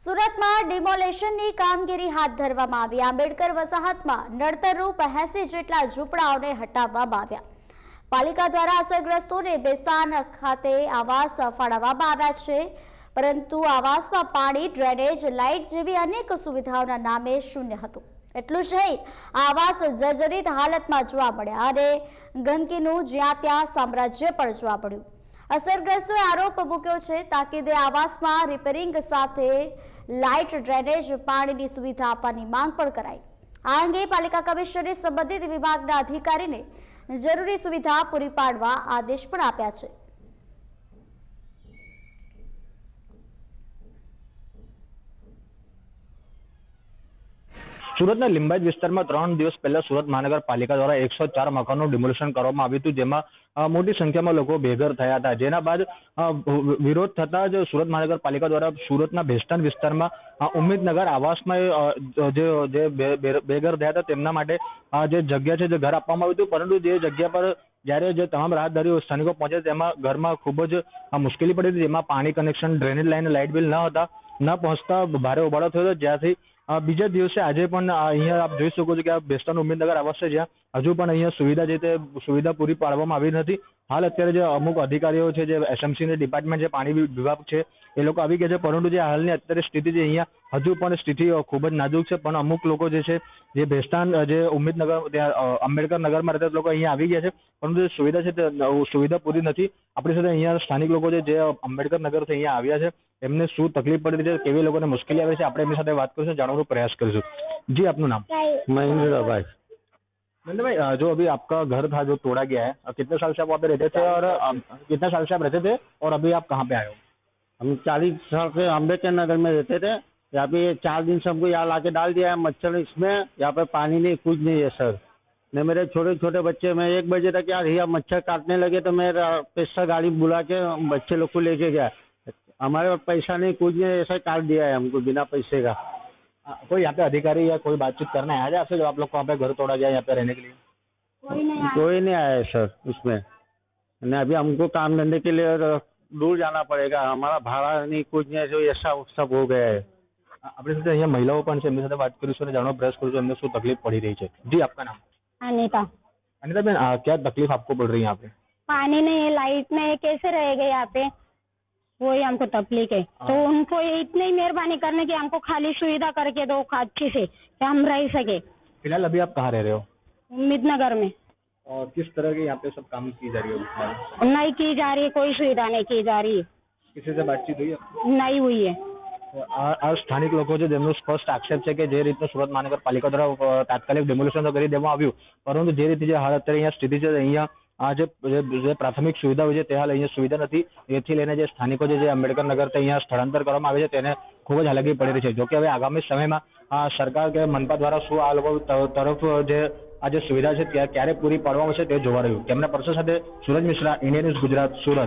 સુરતમાં ડિમોલેશનની કામગીરી હાથ ધરવામાં આવી. આંબેડકર વસાહતમાં નડતરરૂપ એસી જેટલા ઝૂંપડાઓને હટાવવામાં આવ્યા. પાલિકા દ્વારા અસરગ્રસ્તોને બેસાન ખાતે આવાસ ફાળવવામાં આવ્યા છે. પરંતુ આવાસમાં પાણી, ડ્રેનેજ, લાઇટ જેવી અનેક સુવિધાઓના નામે શૂન્ય હતું. એટલું જ નહીં, આવાસ જર્જરિત હાલતમાં જોવા મળ્યા અને ગંદકીનું જ્યાં ત્યાં સામ્રાજ્ય પણ જોવા મળ્યું. અસરગ્રસ્તોએ આરોપ મૂક્યો છે. તાકીદે આવાસમાં રિપેરિંગ સાથે લાઇટ ડ્રેનેજ પાણીની સુવિધા આપવાની માંગ પણ કરાઈ. આ અંગે પાલિકા કમિશનરે સંબંધિત વિભાગના અધિકારીને જરૂરી સુવિધા પૂરી પાડવા આદેશ પણ આપ્યા છે. સુરતના લિંબાયત વિસ્તારમાં ત્રણ દિવસ પહેલા સુરત મહાનગરપાલિકા દ્વારા એકસો ચાર મકાનનું ડિમોલિશન કરવામાં આવ્યું હતું, જેમાં મોટી સંખ્યામાં લોકો બેઘર થયા હતા. જેના બાદ વિરોધ થતા જ સુરત મહાનગરપાલિકા દ્વારા સુરતના ભેસ્તાન વિસ્તારમાં ઉમેદનગર આવાસમાં જે જે બેઘર થયા હતા, તેમના માટે જે જગ્યા છે, જે ઘર આપવામાં આવ્યું હતું, પરંતુ જે જગ્યા પર જ્યારે જે તમામ રાહદારીઓ સ્થાનિકો પહોંચ્યા તેમાં ઘરમાં ખૂબ જ મુશ્કેલી પડી હતી, જેમાં પાણી connection, drainage line, light bill ન હતા, ન પહોંચતા ભારે ઉબાળો થયો હતો, જ્યાંથી બીજા દિવસે આજે પણ અહીંયા આપ જોઈ શકો છો કે આ બેસ્તાન ઉમેદનગર આવાસ છે જ્યાં હજુ પણ અહીંયા સુવિધા જે તે સુવિધા પૂરી પાડવામાં આવી નથી. હાલ અત્યારે જે અમુક અધિકારીઓ છે, જે એસએમસીની ડિપાર્ટમેન્ટ જે પાણી વિભાગ છે, એ લોકો આવી ગયા છે. પરંતુ જે હાલની અત્યારે સ્થિતિ છે અહીંયા હજુ પણ સ્થિતિ ખૂબ જ નાજુક છે. પણ અમુક લોકો જે છે, જે ભેસ્તાન જે ઉમેદનગર અંબેડકર નગરમાં રહેતા લોકો અહીંયા આવી ગયા છે. પરંતુ જે સુવિધા છે તે સુવિધા પૂરી નથી. આપણી સાથે અહીંયા સ્થાનિક લોકો છે, જે અંબેડકર નગરથી અહીંયા આવ્યા છે. એમને શું તકલીફ પડી છે, કેવી લોકોને મુશ્કેલી આવે છે, આપણે એમની સાથે વાત કરીશું, જાણવાનો પ્રયાસ કરીશું. જી, આપનું નામ? મહેન્દ્રભાઈ. भाई भाई जो अभी आपका घर था, जो तोड़ा गया है कितने साल से आप वहाँ पे रहते थे और कितने साल से आप रहते थे और अभी आप कहाँ पे आए हो? हम चालीस साल से अंबेडकर नगर में रहते थे। यहाँ पे चार दिन से हमको यहाँ लाके डाल दिया है मच्छर इसमें। यहाँ पे पानी नहीं, कुछ नहीं है, सर। ने मेरे छोटे छोटे बच्चे, मैं एक बजे तक यार यहाँ मच्छर काटने लगे तो मैं पेशा गाड़ी बुला के बच्चे लोग को लेके गया। हमारे पास पैसा नहीं, कुछ नहीं, ऐसा काट दिया है हमको बिना पैसे का। हाँ, कोई यहाँ पे अधिकारी या कोई बातचीत करने आया जाए जो आप लोग को पे घर तोड़ा गया यहाँ पे रहने के लिए? कोई नहीं आया। है सर उसमें नहीं अभी हमको काम धंधे के लिए दूर जाना पड़ेगा। हमारा भाड़ा नहीं कुछ नहीं जो ऐसा सब हो गया है। अपने સાથે અહીંયા महिलाओं पर છે साथ बात વાત કરીશું जानो ब्रश પ્રયાસ કરીશું એમને तकलीफ़ पड़ी रही है। जी आपका नाम? अनिता। अनिता बहन क्या तकलीफ़ आपको पड़ रही है यहाँ पे? पानी नहीं है लाइट नहीं है कैसे रहेगा यहाँ पे? वही हमको तकलीफ है तो उनको ये इतनी मेहरबानी करने की हमको खाली सुविधा करके दो अच्छी से कि हम रह सके फिलहाल अभी आप कहाँ रह रहे हो उम्मीदनगर में और किस तरह के यहाँ पे सब काम की जा रही है फिलहाल? नहीं की जा रही है कोई सुविधा नहीं की जा रही है किसी से बातचीत हुई है नहीं हुई है આ આ સ્થાનિક લોકો છે જેમનો સ્પષ્ટ આક્ષેપ છે કે જે રીતનું સુરત મહાનગરપાલિકા દ્વારા અ, તાત્કાલિક ડેમોલિશન તો કરી દેવામાં આવ્યું પરંતુ જે રીતે જે હાલ અત્યારે અહીંયા સ્થિતિ છે અહીંયા આ જે પ્રાથમિક સુવિધા સુવિધાઓ છે, તે હાલ અહીંયા સુવિધા નથી. એથી લઈને જે સ્થાનિકો છે, જે આંબેડકર નગરથી અહીંયા સ્થળાંતર કરવામાં આવે છે, તેને ખૂબ જ હાલાકી પડી રહી છે. જોકે હવે આગામી સમયમાં આ સરકાર કે મનપા દ્વારા શું આ લોકો તરફ જે આ જે સુવિધા છે, ત્યાં ક્યારે પૂરી પાડવામાં આવશે તે જોવા રહ્યું. કેમેરા પર્સન સાથે સુરજ મિશ્રા ઇન્ડિયન ન્યૂઝ ગુજરાત, સુરત.